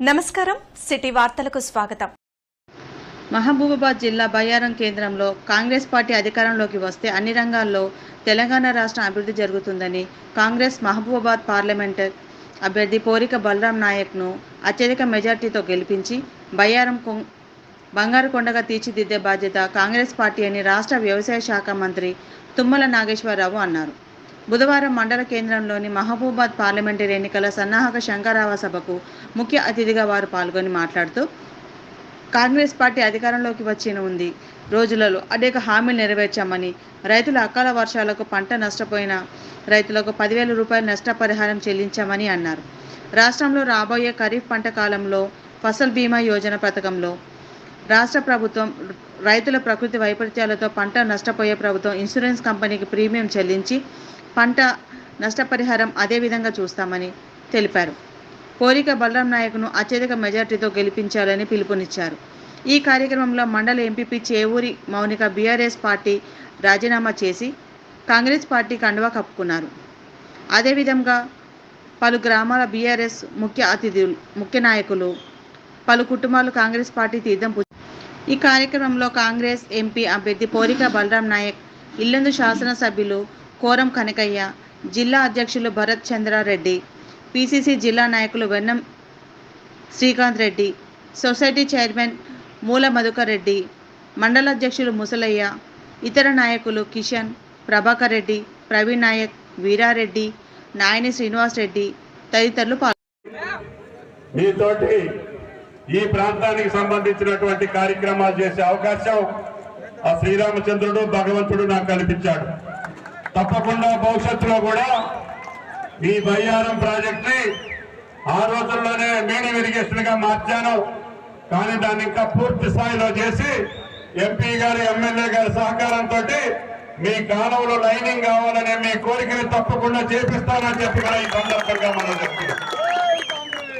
నమస్కారం సిటీ వార్తలకు స్వాగతం. మహబూబాబాద్ జిల్లా బయ్యారం కేంద్రంలో కాంగ్రెస్ పార్టీ అధికారంలోకి వస్తే అన్ని రంగాల్లో తెలంగాణ రాష్ట్రం అభివృద్ధి జరుగుతుందని కాంగ్రెస్ మహబూబాబాద్ పార్లమెంట్ అభ్యర్థి పోరిక బలరాం నాయక్ను అత్యధిక మెజార్టీతో గెలిపించి బయ్యారం కొం- బంగారు కొండగా తీర్చిదిద్దే బాధ్యత కాంగ్రెస్ పార్టీ అని రాష్ట్ర వ్యవసాయ శాఖ మంత్రి తుమ్మల నాగేశ్వరరావు అన్నారు. బుధవారం మండల కేంద్రంలోని మహబూబాద్ పార్లమెంటరీ ఎన్నికల సన్నాహక శంకరావ సభకు ముఖ్య అతిథిగా వారు పాల్గొని మాట్లాడుతూ కాంగ్రెస్ పార్టీ అధికారంలోకి వచ్చిన ఉంది. రోజులలో అనేక హామీలు నెరవేర్చామని రైతుల అకాల వర్షాలకు పంట నష్టపోయిన రైతులకు పదివేల రూపాయల నష్టపరిహారం చెల్లించామని అన్నారు. రాష్ట్రంలో రాబోయే ఖరీఫ్ పంట కాలంలో ఫసల్ బీమా యోజన పథకంలో రాష్ట్ర ప్రభుత్వం రైతుల ప్రకృతి వైపరీత్యాలతో పంట నష్టపోయే ప్రభుత్వం ఇన్సూరెన్స్ కంపెనీకి ప్రీమియం చెల్లించి పంట నష్టపరిహారం అదే విధంగా చూస్తామని తెలిపారు. కోరిక బలరాం నాయకును అత్యధిక మెజార్టీతో గెలిపించాలని పిలుపునిచ్చారు. ఈ కార్యక్రమంలో మండల MPP Chevuri Mounika BRS party రాజీనామా చేసి కాంగ్రెస్ పార్టీ కండువా కప్పుకున్నారు. అదేవిధంగా పలు గ్రామాల బీఆర్ఎస్ ముఖ్య అతిథులు ముఖ్య నాయకులు పలు కుటుంబాలు కాంగ్రెస్ పార్టీ తీర్థం పు- ఈ కార్యక్రమంలో కాంగ్రెస్ ఎంపీ అభ్యర్థి పోరిక బలరాం నాయక్ ఇల్లందు శాసనసభ్యులు కోరం కనకయ్య జిల్లా అధ్యక్షులు భరత్ చంద్రారెడ్డి పిసిసి జిల్లా నాయకులు వెన్నం శ్రీకాంత్ రెడ్డి సొసైటీ చైర్మన్ మూల మధుకర్ రెడ్డి మండల అధ్యక్షులు ముసలయ్య ఇతర నాయకులు కిషన్ ప్రభాకర్ రెడ్డి ప్రవీణ్ నాయక్ వీరారెడ్డి నాయని శ్రీనివాస్ రెడ్డి తదితరులు పాల్గొన్నారు మీతోటి ఈ ప్రాంతానికి సంబంధించినటువంటి కార్యక్రమాలు చేసే అవకాశం ఆ శ్రీరామచంద్రుడు భగవంతుడు నాకు కల్పించాడు. తప్పకుండా భవిష్యత్తులో కూడా ఈ బయ్యారం ప్రాజెక్ట్ని ఆ రోజుల్లోనే మీడియం ఇరిగేషన్గా మార్చాను. కానీ దాన్ని ఇంకా పూర్తి స్థాయిలో చేసి ఎంపీ గారి ఎమ్మెల్యే గారి సహకారంతో మీ కాలంలో లైనింగ్ కావాలనే మీ కోరికని తప్పకుండా చేపిస్తానని చెప్పి కూడా ఈ సందర్భంగా మనం చెప్తున్నాం.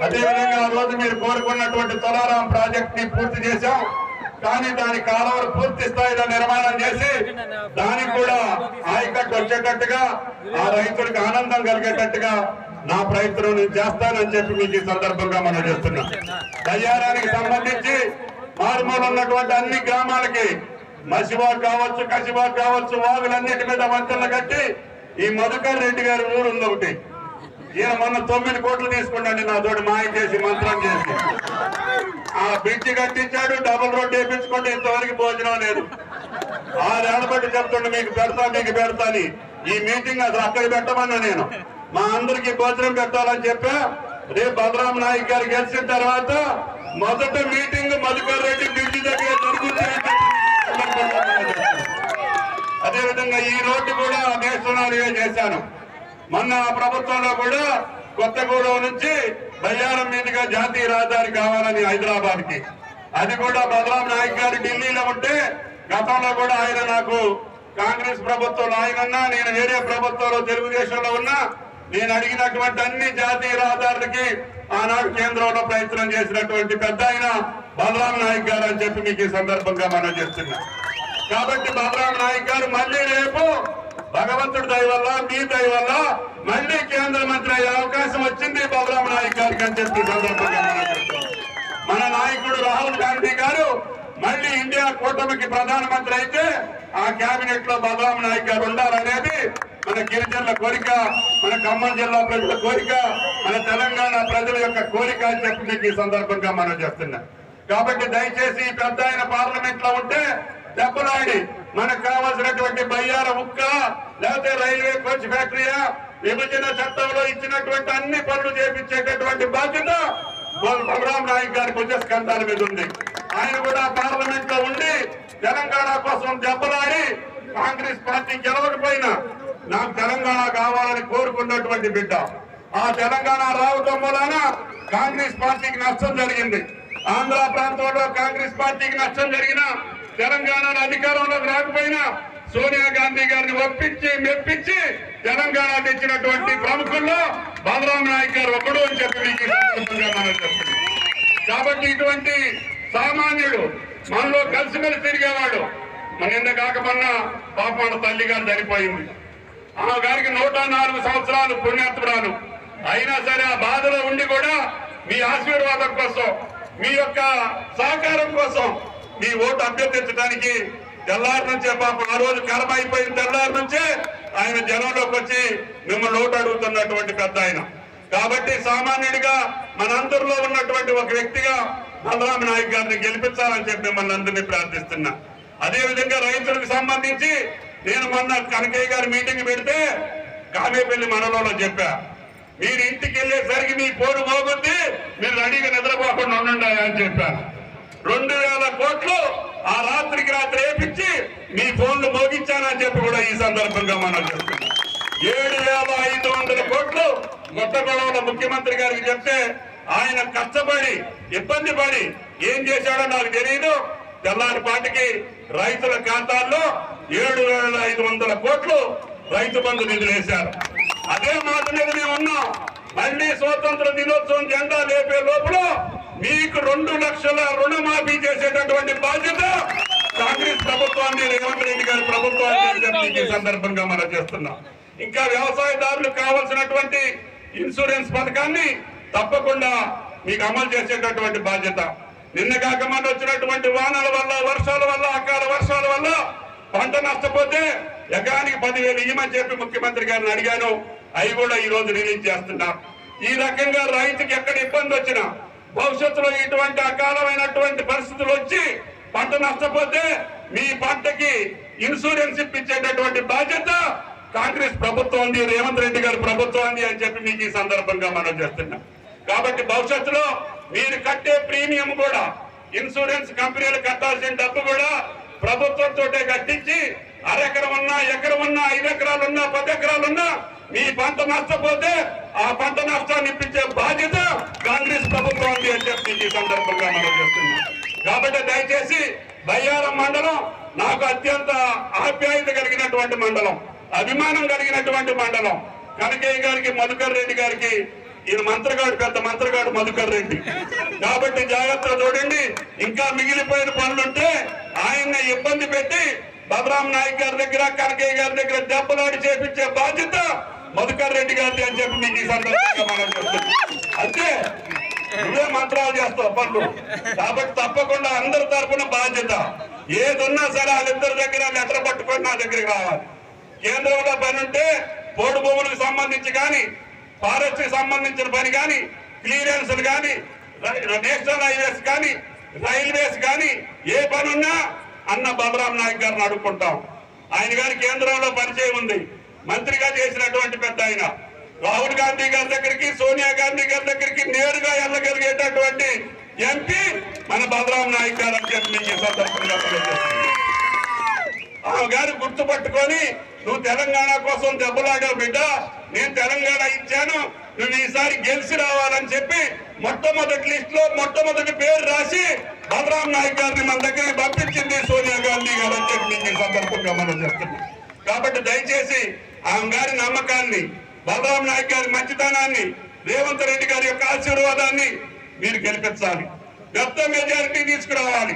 అదేవిధంగా ఆ రోజు మీరు కోరుకున్నటువంటి తొలారాం ప్రాజెక్ట్ని పూర్తి చేశాం. కానీ దాని కాలువలు పూర్తి స్థాయిలో నిర్మాణం చేసి దానికి కూడా ఆయకట్టు వచ్చేటట్టుగా ఆ రైతులకు ఆనందం కలిగేటట్టుగా నా ప్రయత్నం నేను చేస్తానని చెప్పి మీకు ఈ సందర్భంగా మనం చేస్తున్నాం. దయ్యారానికి సంబంధించి మారుమూల ఉన్నటువంటి అన్ని గ్రామాలకి మసిబాగ్ కావచ్చు కసిబాగ్ కావచ్చు వాగులన్నిటి మీద వంతెనలు కట్టి ఈ మధుకర్ రెడ్డి గారి ఊరు ఉంది ఒకటి. ఈయన మొన్న తొమ్మిది కోట్లు తీసుకున్నాండి నా తోటి మాయ చేసి మంత్రం చేసి. ఆ బ్రిడ్జ్ కట్టించాడు డబుల్ రోడ్ వేయించుకుంటే ఇంతవరకు భోజనం లేదు. ఆరేళ్ళ బట్టి చెప్తుండే మీకు పెడతా మీకు పెడతాని ఈ మీటింగ్ అసలు అక్కడ పెట్టమన్నా నేను. మా అందరికి భోజనం పెట్టాలని చెప్పా. రేపు బలరాం నాయక్ గారు గెలిచిన తర్వాత మొదట మీటింగ్ మధుకర్ రెడ్డి బ్రిడ్జి దగ్గర జరుగుతుంది. అదేవిధంగా ఈ రోడ్డు కూడా నేషనల్గా చేశాను. మొన్న ఆ ప్రభుత్వంలో కూడా కొత్తగూడెం నుంచి బయ్యారం మీదుగా జాతీయ రాజధాని కావాలని హైదరాబాద్కి అది కూడా బలరాం నాయక్ గారు ఢిల్లీలో ఉంటే గతంలో కూడా ఆయన నాకు కాంగ్రెస్ ప్రభుత్వంలో ఆయనన్నా నేను వేరే ప్రభుత్వంలో తెలుగుదేశంలో ఉన్నా నేను అడిగినటువంటి అన్ని జాతీయ రహదారులకి ఆనాడు కేంద్రంలో ప్రయత్నం చేసినటువంటి పెద్ద ఆయన బలరాం నాయక్ గారు అని చెప్పి మీకు ఈ సందర్భంగా మనం చెప్తున్నా. కాబట్టి బలరాం నాయక్ గారు మళ్ళీ రేపు భగవంతుడి దయ వల్ల మీ దయ వల్ల మళ్ళీ కేంద్ర మంత్రి అయ్యారు అవకాశం వచ్చింది బలరాం నాయక్ గారికి సందర్భంగా మన నాయకుడు రాహుల్ గాంధీ గారు మళ్ళీ ఇండియా కూటమికి ప్రధానమంత్రి అయితే ఆ కేబినెట్లో బలరామ నాయక్ గారు ఉండాలనేది మన గిరిజనుల కోరిక మన ఖమ్మం జిల్లా ప్రజల కోరిక మన తెలంగాణ ప్రజల యొక్క కోరిక అని చెప్పి మీకు ఈ సందర్భంగా మనం చేస్తున్నాం. కాబట్టి దయచేసి పెద్ద ఆయన పార్లమెంట్లో ఉంటే దెబ్బలాడి మనకు కావాల్సినటువంటి బయ్యార ఉక్క లేకపోతే రైల్వే కోచ్ ఫ్యాక్టరీయా విభజన చట్టంలో ఇచ్చినటువంటి అన్ని పనులు చేపించేటటువంటి బాధ్యత బలరాం నాయక్ గారి భుజస్కంధాల మీద ఉంది. ఆయన కూడా పార్లమెంట్లో ఉండి తెలంగాణ కోసం దెబ్బలాడి కాంగ్రెస్ పార్టీ గెలవకపోయినా నాకు తెలంగాణ కావాలని కోరుకున్నటువంటి బిడ్డ. ఆ తెలంగాణ రావటం వలన కాంగ్రెస్ పార్టీకి నష్టం జరిగింది. ఆంధ్ర ప్రాంతంలో కాంగ్రెస్ పార్టీకి నష్టం జరిగిన తెలంగాణ అధికారంలోకి రాకపోయినా సోనియా గాంధీ గారిని ఒప్పించి మెప్పించి తెలంగాణ తెచ్చినటువంటి ప్రముఖుల్లో బలరాం నాయక్ గారు ఒకడు అని చెప్పి మీకు మనం కాబట్టి ఇటువంటి సామాన్యుడు మనలో కలిసిమెలిసి తిరిగేవాడు మన నిన్న కాకపోయినా మొన్న పాప వాళ్ళ తల్లి గారు చనిపోయింది. ఆ గారికి నూట నాలుగు సంవత్సరాలు పుణ్యాత్మురాలు. అయినా సరే ఆ బాధలో ఉండి కూడా మీ ఆశీర్వాదం కోసం మీ యొక్క సహకారం కోసం మీ ఓటు అభ్యర్థించడానికి తెల్లారి నుంచే పాపం ఆ రోజు కర్మ అయిపోయిన తెల్లారి నుంచే ఆయన జనంలోకి వచ్చి మిమ్మల్ని ఓటు అడుగుతున్నటువంటి పెద్ద ఆయన. కాబట్టి సామాన్యుడిగా మనందరిలో ఉన్నటువంటి ఒక వ్యక్తిగా బలరామ నాయక్ గారిని గెలిపించాలని చెప్పి మిమ్మల్ని అందరినీ ప్రార్థిస్తున్నా. అదేవిధంగా రైతులకు సంబంధించి నేను మొన్న కనకయ్య గారి మీటింగ్ పెడితే కామేపల్లి మనలో చెప్పా మీరు ఇంటికి వెళ్ళేసరికి మీ పోరు మోగుద్ది మీరు రెడీగా నిద్రపోకుండా ఉండండి అని చెప్పాను. రెండు వేల కోట్లు ఆ రాత్రికి రాత్రి వేపించి మీ ఫోన్లు మోగించానని చెప్పి కూడా ఈ సందర్భంగా మనం చెప్తున్నాం. ఏడు వేల ఐదు వందల కోట్లు గొట్టగొడవల ముఖ్యమంత్రి గారికి చెప్తే ఆయన కష్టపడి ఇబ్బంది పడి ఏం చేశాడో నాకు తెలియదు తెల్లారి పాటికి రైతుల ఖాతాల్లో ఏడు వేల ఐదు వందల కోట్లు రైతు బంధు నిధులు వేశారు. అదే మాట మీద మేము ఉన్నాం. మళ్ళీ స్వాతంత్ర దినోత్సవం జెండా లేపే లోపల మీకు రెండు లక్షల రుణమాఫీ చేసేటటువంటి బాధ్యత కాంగ్రెస్ ప్రభుత్వాన్ని రేవంత్ రెడ్డి గారి ప్రభుత్వాన్ని సందర్భంగా మనం చేస్తున్నాం. ఇంకా వ్యవసాయదారులకు కావాల్సినటువంటి ఇన్సూరెన్స్ పథకాన్ని తప్పకుండా మీకు అమలు చేసేటటువంటి బాధ్యత. నిన్న కాక మొన్న వచ్చినటువంటి వానల వల్ల వర్షాల వల్ల అకాల వర్షాల వల్ల పంట నష్టపోతే ఎకరానికి పదివేలు ఇవ్వమని చెప్పి ముఖ్యమంత్రి గారిని అడిగాను. అవి కూడా ఈ రోజు రిలీజ్ చేస్తున్నాం ఈ రకంగా రైతుకి ఎక్కడ ఇబ్బంది వచ్చినా భవిష్యత్తులో ఇటువంటి అకాలమైనటువంటి పరిస్థితులు వచ్చి పంట నష్టపోతే మీ పంటకి ఇన్సూరెన్స్ ఇప్పించేటటువంటి బాధ్యత కాంగ్రెస్ ప్రభుత్వం రేవంత్ రెడ్డి గారి ప్రభుత్వం అని చెప్పి మీకు ఈ సందర్భంగా మనం చేస్తున్నాం. కాబట్టి భవిష్యత్తులో మీరు కట్టే ప్రీమియం కూడా ఇన్సూరెన్స్ కంపెనీలు కట్టాల్సిన డబ్బు కూడా ప్రభుత్వంతో కట్టించి అరెకరం ఉన్నా ఎకరం ఉన్నా ఐదు ఎకరాలున్నా పది ఎకరాలు ఉన్నా మీ పంట నష్టపోతే ఆ పంట నష్టాన్ని ఇప్పించే బాధ్యత కాంగ్రెస్ ప్రభుత్వం అని చెప్పి ఈ సందర్భంగా మనం చేస్తున్నాం కాబట్టి దయచేసి బయ్యారం మండలం నాకు అత్యంత ఆప్యాయత కలిగినటువంటి మండలం అభిమానం కలిగినటువంటి మండలం. కనకయ్య గారికి మధుకర్ రెడ్డి గారికి ఈయన మంత్రగాడు పెద్ద మంత్రగాడు మధుకర్ రెడ్డి. కాబట్టి జాగ్రత్తగా చూడండి ఇంకా మిగిలిపోయిన పనులుంటే ఆయన ఇబ్బంది పెట్టి బలరాం నాయక్ గారి దగ్గర కనకయ్య గారి దగ్గర దెబ్బలాడి చేపించే బాధ్యత మధుకర్ రెడ్డి గారిది అని చెప్పి మీకు ఈ సందర్భంగా మనం చెప్తున్నాం. అంతే. నువ్వే మంత్రాలు చేస్తావు పనులు కాబట్టి తప్పకుండా అందరి తరఫున బాధ్యత. ఏదున్నా సరే వాళ్ళిద్దరి దగ్గర లెటర్ పట్టుకొని నా దగ్గరికి రావాలి. కేంద్రంలో పని ఉంటే పోడు భూములకు సంబంధించి కానీ ఫారెస్ట్కి సంబంధించిన పని కానీ క్లియరెన్స్లు కానీ నేషనల్ హైవేస్ కానీ రైల్వేస్ కానీ ఏ పనున్నా అన్న బలరాం నాయక్ గారిని అడుక్కుంటాం. ఆయన గారి కేంద్రంలో పనిచేయముంది ఉంది. మంత్రిగా చేసినటువంటి పెద్ద ఆయన. రాహుల్ గాంధీ గారి దగ్గరికి సోనియా గాంధీ గారి దగ్గరికి నేరుగా వెళ్ళగలిగేటటువంటి ఎంపీ మన బలరాం నాయక్ గారు అని చెప్పి ఈ సందర్భంగా ఆమె గారు గుర్తుపట్టుకొని నువ్వు తెలంగాణ కోసం దెబ్బలాగా బిడ్డ నేను తెలంగాణ ఇచ్చాను నువ్వు ఈసారి గెలిచి రావాలని చెప్పి మొట్టమొదటి లిస్ట్లో మొట్టమొదటి పేరు రాసి బలరాం నాయక్ గారిని మన దగ్గరికి పంపించింది సోనియా గాంధీ గారు అని చెప్పి నీకు సందర్భంగా మనం చెప్తున్నాం కాబట్టి దయచేసి ఆమె గారి నమ్మకాన్ని బలరాం నాయక్ గారి మంచితనాన్ని రేవంత్ రెడ్డి గారి యొక్క ఆశీర్వాదాన్ని మీరు గెలిపించాలి. పెద్ద మెజారిటీ తీసుకురావాలి.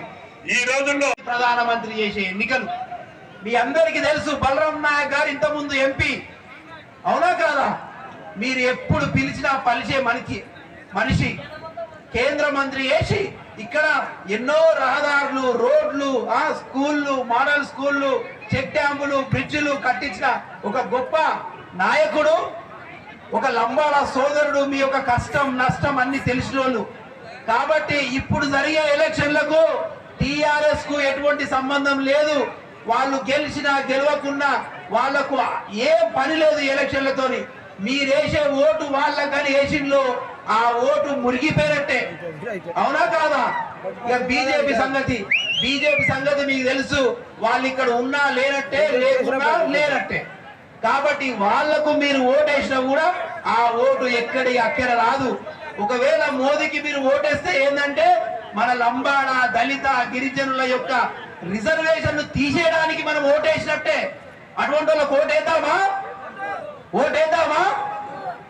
ఈ రోజుల్లో ప్రధానమంత్రి చేసే ఎన్నికలు. మీ అందరికీ తెలుసు బలరాం నాయక్ గారు ఇంత ముందు ఎంపీ అవునా కాదా? మీరు ఎప్పుడు పిలిచినా పలిచే మనిషి మనిషి. కేంద్ర మంత్రి చేసి ఇక్కడ ఎన్నో రహదారులు రోడ్లు ఆ స్కూళ్ళు మోడల్ స్కూళ్ళు చెక్ డ్యాములు బ్రిడ్జిలు కట్టించిన ఒక గొప్ప నాయకుడు ఒక లంబాల సోదరుడు మీ యొక్క కష్టం నష్టం అన్ని తెలిసిన వాళ్ళు కాబట్టి ఇప్పుడు జరిగే ఎలక్షన్లకు టిఆర్ఎస్కు ఎటువంటి సంబంధం లేదు. వాళ్ళు గెలిచినా గెలవకున్నా వాళ్ళకు ఏ పని లేదు ఎలక్షన్లతోని. మీరేసే ఓటు వాళ్ళకని వేసిండ్లో. ఆ ఓటు మురిగిపోయినట్టే. అవునా కాదా? ఇక బీజేపీ సంగతి. బీజేపీ సంగతి మీకు తెలుసు. వాళ్ళు ఇక్కడ ఉన్నా లేనట్టే లేకున్నా లేనట్టే. కాబట్టి వాళ్ళకు మీరు ఓటేసినా కూడా ఆ ఓటు ఎక్కడి అక్కడ రాదు. ఒకవేళ మోదీకి మీరు ఓటేస్తే ఏంటంటే మన లంబాడ దళిత గిరిజనుల యొక్క రిజర్వేషన్ తీసేయడానికి మనం ఓటేసినట్టే. అటువంటి వాళ్ళకి ఓటేద్దామా? ఓటేద్దామా?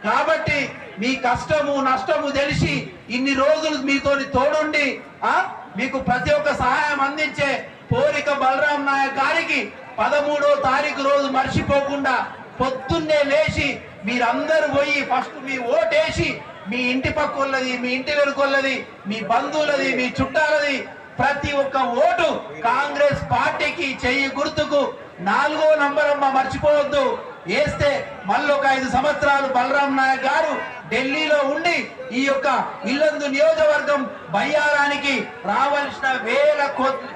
కాబట్టి మీ కష్టము నష్టము తెలిసి ఇన్ని రోజులు మీతోని తోడుండి ఆ? మీకు ప్రతి ఒక్క సహాయం అందించే పోరిక బలరాం నాయక్ గారికి పదమూడో తారీఖు రోజు మర్చిపోకుండా పొద్దున్నే లేచి మీరందరూ పోయి ఫస్ట్ మీ ఓటేసి మీ ఇంటి పక్కోళ్ళది మీ ఇంటి వెనుకొల్లది మీ బంధువులది మీ చుట్టాలది ప్రతి ఒక్క ఓటు కాంగ్రెస్ పార్టీకి చెయ్యి గుర్తుకు నాలుగో నంబర్ అమ్మ మర్చిపోవద్దు. వేస్తే మళ్ళీ ఒక ఐదు సంవత్సరాలు బలరాం నాయక్ గారు ఢిల్లీలో ఉండి ఈ యొక్క ఇల్లందు నియోజకవర్గం బయ్యారానికి రావాల్సిన వేల కోట్ల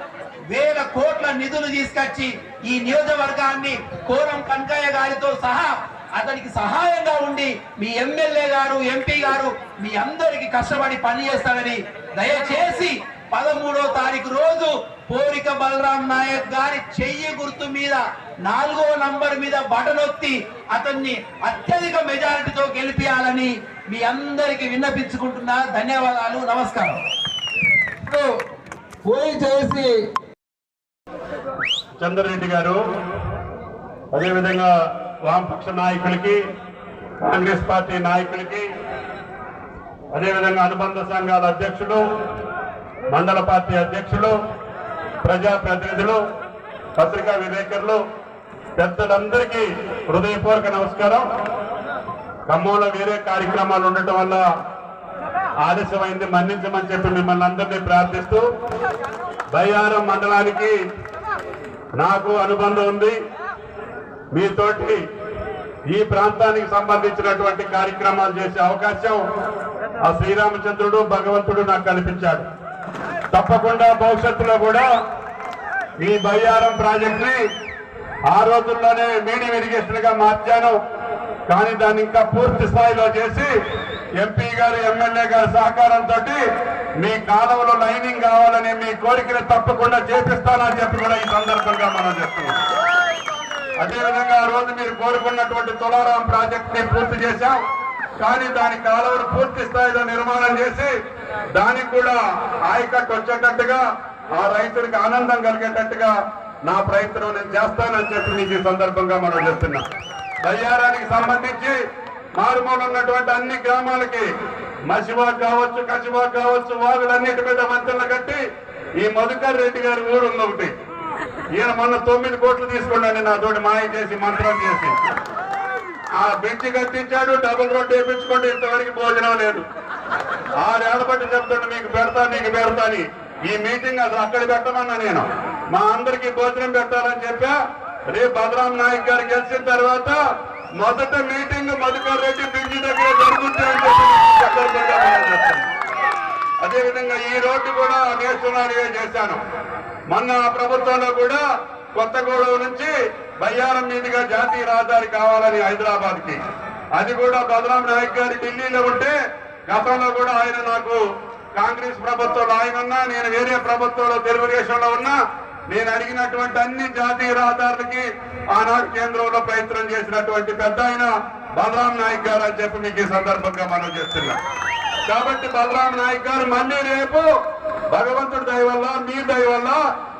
వేల కోట్ల నిధులు తీసుకొచ్చి ఈ నియోజకవర్గాన్ని కోరం కనకయ్య గారితో సహా అతనికి సహాయంగా ఉండి మీ ఎమ్మెల్యే గారు ఎంపీ గారు మీ అందరికి కష్టపడి పని చేస్తారని దయచేసి పదమూడో తారీఖు రోజు పోరిక బలరాం నాయక్ గారి చెయ్యి గుర్తు మీద నాలుగో నంబర్ మీద బటనొత్తి అతన్ని అత్యధిక మెజారిటీతో గెలిపించాలని మీ అందరికి విన్నపించుకుంటున్నా. ధన్యవాదాలు. నమస్కారం. చేసి చంద్రరెడ్డి గారు అదేవిధంగా వామపక్ష నాయకులకి కాంగ్రెస్ పార్టీ నాయకులకి అదేవిధంగా అనుబంధ సంఘాల అధ్యక్షులు మండల పార్టీ అధ్యక్షులు ప్రజాప్రతినిధులు పత్రికా విలేకరులు పెద్దలందరికీ హృదయపూర్వక నమస్కారం. ఖమ్మంలో వేరే కార్యక్రమాలు ఉండటం వల్ల ఆలస్యమైంది మన్నించమని చెప్పి మిమ్మల్ని అందరినీ ప్రార్థిస్తూ బయ్యారం మండలానికి నాకు అనుబంధం ఉంది. మీతోటి ఈ ప్రాంతానికి సంబంధించినటువంటి కార్యక్రమాలు చేసే అవకాశం ఆ శ్రీరామచంద్రుడు భగవంతుడు నాకు కల్పించాడు. తప్పకుండా భవిష్యత్తులో కూడా ఈ బయ్యారం ప్రాజెక్ట్ని ఆ రోజుల్లోనే మీడియం ఇరిగేషన్గా మార్చాను. కానీ దాన్ని ఇంకా పూర్తి స్థాయిలో చేసి ఎంపీ గారు ఎమ్మెల్యే గారి సహకారంతో మీ కాలంలో లైనింగ్ కావాలని మీ కోరికలు తప్పకుండా చేపిస్తానని చెప్పి కూడా ఈ సందర్భంగా మనం చెప్తున్నాం. అదేవిధంగా ఆ రోజు మీరు కోరుకున్నటువంటి తులారాం ప్రాజెక్ట్ని పూర్తి చేశాం. కానీ దాని కాలువను పూర్తి స్థాయిలో నిర్మాణం చేసి దానికి కూడా ఆయకట్టు వచ్చేటట్టుగా ఆ రైతులకు ఆనందం కలిగేటట్టుగా నా ప్రయత్నం నేను చేస్తానని చెప్పి మీకు ఈ సందర్భంగా మనం చెప్తున్నా. బయ్యారానికి సంబంధించి మారుమూల ఉన్నటువంటి అన్ని గ్రామాలకి మసివాక్ కావచ్చు కసివాక్ కావచ్చు వాగులన్నిటి మీద మంత్రులు కట్టి ఈ మధుకర్ రెడ్డి గారి ఊరు ఉంది ఒకటి. ఈయన మొన్న తొమ్మిది కోట్లు తీసుకోండి నా తోటి మాయ చేసి మంత్రం చేసి. ఆ బ్రిడ్జి కట్టించాడు డబుల్ రోడ్ వేయించుకోండి ఇంతవరకు భోజనం లేదు. ఆరేళ్ళ బట్టి చెప్తుంటే మీకు పెడతా నీకు పెడతాని ఈ మీటింగ్ అసలు అక్కడ పెట్టమన్నా నేను. మా అందరికి భోజనం పెట్టాలని చెప్పా. రేపు బలరాం నాయక్ గారు గెలిచిన తర్వాత మొదట మీటింగ్ మధుకర్ రెడ్డి బ్రిడ్జి దగ్గర జరుగుతుందని అదేవిధంగా ఈ రోడ్డు కూడా నేషనల్గా చేశాను. మొన్న ఆ ప్రభుత్వంలో కూడా కొత్తగూడెం నుంచి బయ్యారం మీదుగా జాతీయ రహదారి కావాలని హైదరాబాద్కి అది కూడా బలరాం నాయక్ గారి ఢిల్లీలో ఉంటే గతంలో కూడా ఆయన నాకు కాంగ్రెస్ ప్రభుత్వంలో ఆయన ఉన్నా నేను వేరే ప్రభుత్వంలో తెలుగుదేశంలో ఉన్నా నేను అడిగినటువంటి అన్ని జాతీయ రహదారులకి ఆనాడు కేంద్రంలో ప్రయత్నం చేసినటువంటి పెద్ద ఆయన బలరాం నాయక్ గారు అని చెప్పి మీకు ఈ సందర్భంగా మనం చేస్తున్నాం. కాబట్టి బలరాం నాయక్ గారు మళ్ళీ రేపు భగవంతుడి దయ వల్ల మీ దయ వల్ల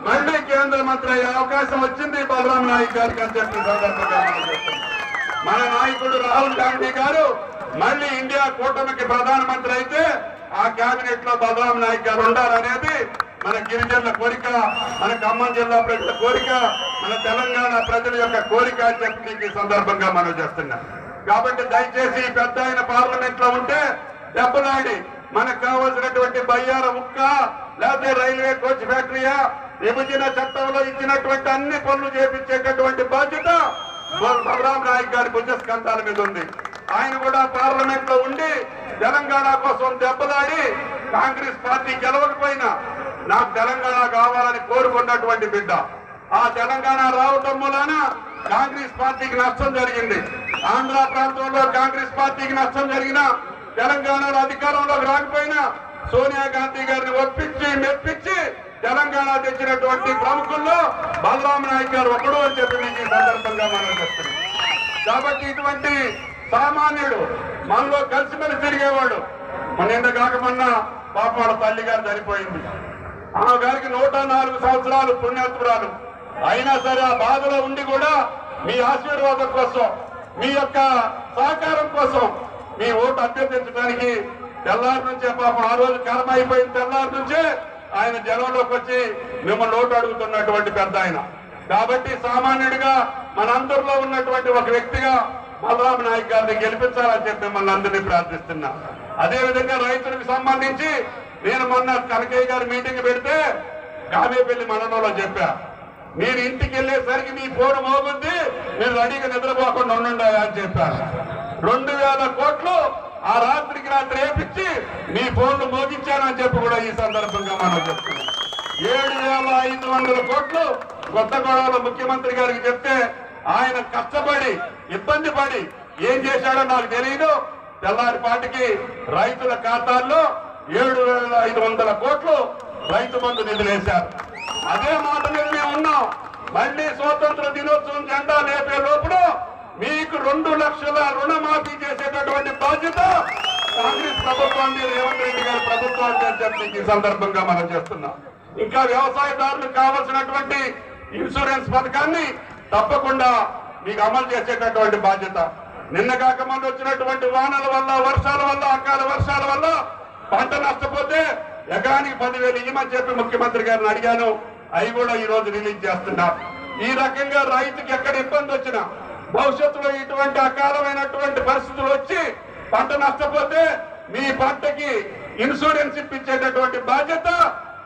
మళ్ళీ కేంద్ర మంత్రి అయ్యే అవకాశం వచ్చింది. బలరాం నాయక్ గారికి అని చెప్పి మన నాయకుడు రాహుల్ గాంధీ గారు మళ్ళీ ఇండియా కూటమికి ప్రధానమంత్రి అయితే ఆ కేబినెట్లో బలరాం నాయక్ గారు ఉండాలనేది మన గిరిజనుల కోరిక మన ఖమ్మం జిల్లా ప్రజల కోరిక మన తెలంగాణ ప్రజల యొక్క కోరిక అని చెప్పి ఈ సందర్భంగా మనం చేస్తున్నాం. కాబట్టి దయచేసి పెద్ద ఆయన పార్లమెంట్లో ఉంటే దెబ్బలాడి మనకు కావాల్సినటువంటి బయ్యార ముక్క లేకపోతే రైల్వే కోచ్ ఫ్యాక్టరీయా విభజన చట్టంలో ఇచ్చినటువంటి అన్ని పనులు చేపించేటటువంటి బాధ్యత బలరాం నాయక్ గారి భుజస్కంధాల మీద ఉంది. ఆయన కూడా పార్లమెంట్లో ఉండి తెలంగాణ కోసం దెబ్బలాడి కాంగ్రెస్ పార్టీ గెలవకపోయినా నాకు తెలంగాణ కావాలని కోరుకున్నటువంటి బిడ్డ. ఆ తెలంగాణ రావటం మూలాన కాంగ్రెస్ పార్టీకి నష్టం జరిగింది. ఆంధ్ర ప్రాంతంలో కాంగ్రెస్ పార్టీకి నష్టం జరిగినా తెలంగాణలో అధికారంలోకి రాకపోయినా సోనియా గాంధీ గారిని ఒప్పించి మెప్పించి తెలంగాణ తెచ్చినటువంటి ప్రముఖుల్లో బలరామ నాయక్ గారు ఒకడు అని చెప్పి మీకు ఈ సందర్భంగా మనం చెప్తున్నాం. కాబట్టి ఇటువంటి సామాన్యుడు మనలో కలిసిమెలిసి తిరిగేవాడు. మన నిన్న కాక పాప వాళ్ళ తల్లి గారు చనిపోయింది. ఆ గారికి నూట నాలుగు సంవత్సరాలు పుణ్యాత్మురాలు. అయినా సరే ఆ బాధలో ఉండి కూడా మీ ఆశీర్వాదం కోసం మీ యొక్క సహకారం కోసం మీ ఓటు అభ్యర్థించడానికి తెల్లారి నుంచే పాపం ఆ రోజు కర్మ అయిపోయిన తెల్లారి నుంచే ఆయన జనంలోకి వచ్చి మిమ్మల్ని ఓటు అడుగుతున్నటువంటి పెద్ద ఆయన. కాబట్టి సామాన్యుడిగా మనందరిలో ఉన్నటువంటి ఒక వ్యక్తిగా బలరామ నాయక్ గారిని గెలిపించాలని చెప్పి మిమ్మల్ని అందరినీ ప్రార్థిస్తున్నా. అదేవిధంగా రైతులకు సంబంధించి నేను మొన్న కనకయ్య గారి మీటింగ్ పెడితే కామేపల్లి మండలంలో చెప్పా మీరు ఇంటికి వెళ్ళేసరికి మీ ఫోన్ మోగుద్ది మీరు రెడీగా నిద్రపోకుండా ఉండండి అని చెప్పారు రెండు వేల కోట్లు ఆ రాత్రికి రాత్రి వేపించి మీ ఫోన్లు మోగించానని చెప్పి కూడా ఈ సందర్భంగా మనం చెప్తున్నాం. ఏడు వేల ఐదు వందల కోట్లు కొత్త ముఖ్యమంత్రి గారికి చెప్తే ఆయన కష్టపడి ఇబ్బంది పడి ఏం చేశాడో నాకు తెలియదు తెల్లారి పాటికి రైతుల ఖాతాల్లో ఏడు వేల ఐదు వందల కోట్లు రైతు బంధు నిధులేశారు. అదే మాట మీద మేము ఉన్నాం. మళ్ళీ స్వాతంత్ర దినోత్సవం జెండా లేపే లోపల మీకు రెండు లక్షల రుణమాఫీ చేసేటటువంటి బాధ్యత కాంగ్రెస్ ప్రభుత్వాన్ని రేవంత్ రెడ్డి గారి ప్రభుత్వాన్ని అని చెప్పి ఈ సందర్భంగా మనం చేస్తున్నాం. ఇంకా వ్యవసాయదారులకు కావాల్సినటువంటి ఇన్సూరెన్స్ పథకాన్ని తప్పకుండా మీకు అమలు చేసేటటువంటి బాధ్యత. నిన్న కాక మొన్న వచ్చినటువంటి వానల వల్ల వర్షాల వల్ల అకాల వర్షాల వల్ల పంట నష్టపోతే ఎకరానికి పదివేలు ఇవ్వమని చెప్పి ముఖ్యమంత్రి గారిని అడిగాను. అవి కూడా ఈ రోజు రిలీజ్ చేస్తున్నా. ఈ రకంగా రైతుకి ఎక్కడ ఇబ్బంది వచ్చినా భవిష్యత్తులో ఇటువంటి అకాలమైనటువంటి పరిస్థితులు వచ్చి పంట నష్టపోతే మీ పంటకి ఇన్సూరెన్స్ ఇప్పించేటటువంటి బాధ్యత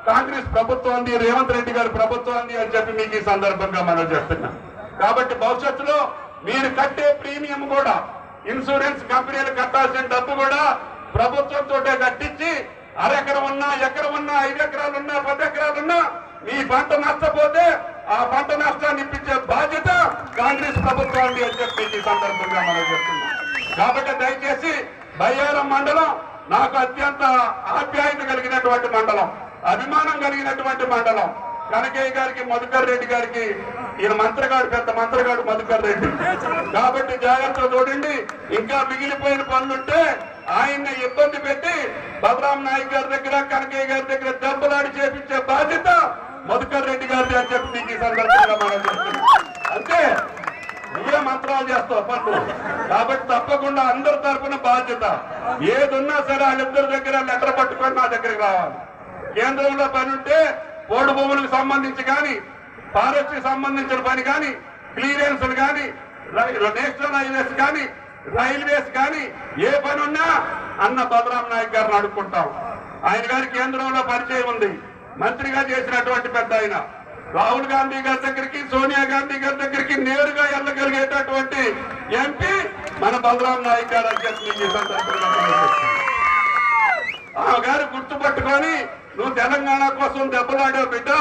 కాంగ్రెస్ ప్రభుత్వాన్ని రేవంత్ రెడ్డి గారి ప్రభుత్వాన్ని అని చెప్పి మీకు ఈ సందర్భంగా మనం చెప్తున్నాం. కాబట్టి భవిష్యత్తులో మీరు కట్టే ప్రీమియం కూడా ఇన్సూరెన్స్ కంపెనీలు కట్టాల్సిన డబ్బు కూడా ప్రభుత్వంతో కట్టించి అరెకరం ఉన్నా ఎకరం ఉన్నా ఐదు ఎకరాలు ఉన్నా పది ఎకరాలు ఉన్నా మీ పంట నష్టపోతే ఆ పంట నష్టాన్ని ఇప్పించే బాధ్యత కాంగ్రెస్ ప్రభుత్వాన్ని అని చెప్పి ఈ సందర్భంగా మనం చెప్తున్నాం. కాబట్టి దయచేసి బయ్యారం మండలం నాకు అత్యంత ఆప్యాయత కలిగినటువంటి మండలం అభిమానం కలిగినటువంటి మండలం. కనకయ్య గారికి మధుకర్ రెడ్డి గారికి ఈయన మంత్రగాడు పెద్ద మంత్రగాడు మధుకర్ రెడ్డి. కాబట్టి జాగ్రత్త చూడండి ఇంకా మిగిలిపోయిన పనులుంటే ఆయన్ని ఇబ్బంది పెట్టి బలరాం నాయక్ గారి దగ్గర కనకయ్య గారి దగ్గర దెబ్బలాడి చేపించే బాధ్యత మధుకర్ రెడ్డి గారిది అని చెప్పి మీకు ఈ సందర్భంగా మనం చెప్తున్నాం. అంతే. నువ్వే మంత్రాలు చేస్తావు పనులు కాబట్టి తప్పకుండా అందరి తరపున బాధ్యత. ఏదున్నా సరే వాళ్ళిద్దరి దగ్గర లెటర్ పట్టుకొని నా దగ్గరికి రావాలి. కేంద్రంలో పని ఉంటే పోడు భూములకు సంబంధించి కానీ ఫారెస్ట్కి సంబంధించిన పని కానీ క్లియరెన్స్ కానీ నేషనల్ హైవేస్ కానీ రైల్వేస్ కానీ ఏ పని ఉన్నా అన్న బలరాం నాయక్ గారిని అడుక్కుంటాం. ఆయన గారి కేంద్రంలో పరిచయం ఉంది. మంత్రిగా చేసినటువంటి పెద్ద ఆయన. రాహుల్ గాంధీ గారి దగ్గరికి సోనియా గాంధీ గారి దగ్గరికి నేరుగా వెళ్ళగలిగేటటువంటి ఎంపీ మన బలరాం నాయక్ గారు అని చెప్పి ఆ గారు గుర్తుపట్టుకొని నువ్వు తెలంగాణ కోసం దెబ్బలాడావు బిడ్డ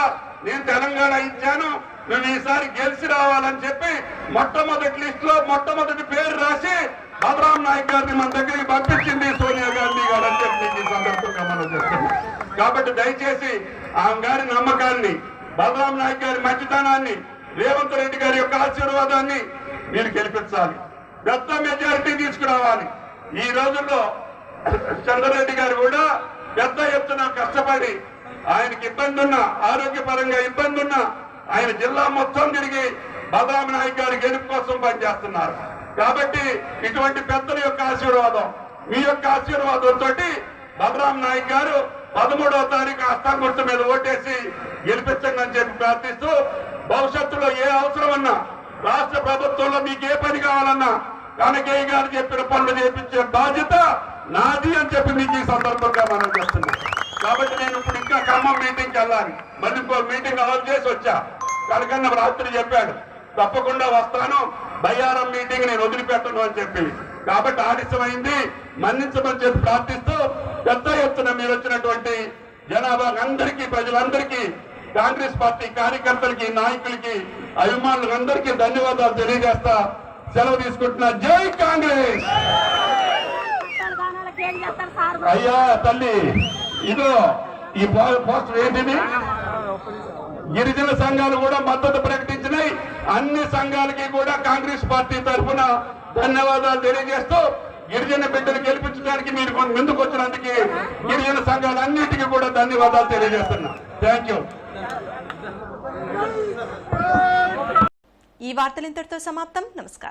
నేను తెలంగాణ ఇచ్చాను నువ్వు ఈసారి గెలిచి రావాలని చెప్పి మొట్టమొదటి లిస్ట్లో మొట్టమొదటి పేరు రాసి బలరాం నాయక్ గారిని మన దగ్గరికి పంపించింది సోనియా గాంధీ గారు అని చెప్పి సందర్భంగా మనం చేస్తున్నాం కాబట్టి దయచేసి ఆమె గారి నమ్మకాన్ని బలరాం నాయక్ గారి మంచితనాన్ని రేవంత్ రెడ్డి గారి యొక్క ఆశీర్వాదాన్ని మీరు గెలిపించాలి. పెద్ద మెజారిటీ తీసుకురావాలి. ఈ రోజుల్లో చంద్రరెడ్డి గారు కూడా పెద్ద ఎత్తున కష్టపడి ఆయనకి ఇబ్బంది ఉన్నా ఆరోగ్యపరంగా ఇబ్బంది ఉన్నా ఆయన జిల్లా మొత్తం తిరిగి బలరామ నాయక్ గారి గెలుపు కోసం పనిచేస్తున్నారు. కాబట్టి ఇటువంటి పెద్దల యొక్క ఆశీర్వాదం మీ యొక్క ఆశీర్వాదంతో బలరాం నాయక్ గారు పదమూడవ తారీఖు అస్తం గుర్తు మీద ఓటేసి గెలిపించండి అని చెప్పి ప్రార్థిస్తూ భవిష్యత్తులో ఏ అవసరమన్నా రాష్ట్ర ప్రభుత్వంలో మీకు ఏ పని కావాలన్నా కనకయ్య గారు చెప్పిన పనులు చేపించే బాధ్యత నాది అని చెప్పి మీకు ఈ సందర్భంగా మనం చేస్తున్నాం కాబట్టి నేను ఇప్పుడు ఇంకా ఖమ్మం మీటింగ్కి వెళ్ళాలి. మళ్ళీ ఇంకో మీటింగ్ అలౌట్ చేసి వచ్చా. కనకన్న రాత్రి చెప్పాడు తప్పకుండా వస్తాను. బయ్యారం మీటింగ్ నేను వదిలిపెట్టను అని చెప్పి కాబట్టి ఆలస్యమైంది. మన్నించమని చెప్పి ప్రార్థిస్తూ పెద్ద ఎత్తున మీరు వచ్చినటువంటి జనాభా అందరికీ ప్రజలందరికీ కాంగ్రెస్ పార్టీ కార్యకర్తలకి నాయకులకి అభిమానులందరికీ ధన్యవాదాలు తెలియజేస్తా సెలవు తీసుకుంటున్నా. జై కాంగ్రెస్! అయ్యా తల్లి ఇదో ఈ పోస్టర్ ఏంటిది? గిరిజన సంఘాలు కూడా మద్దతు ప్రకటించినాయి. అన్ని సంఘాలకి కూడా కాంగ్రెస్ పార్టీ తరఫున ధన్యవాదాలు తెలియజేస్తూ గిరిజన బిడ్డలు గెలిపించడానికి మీరు కొంత ముందుకు వచ్చినందుకు గిరిజన సంఘాలన్నిటికీ కూడా ధన్యవాదాలు తెలియజేస్తున్నా. థ్యాంక్ యూ ఈ వార్తలు ఇంతటితో సమాప్తం. నమస్కారం.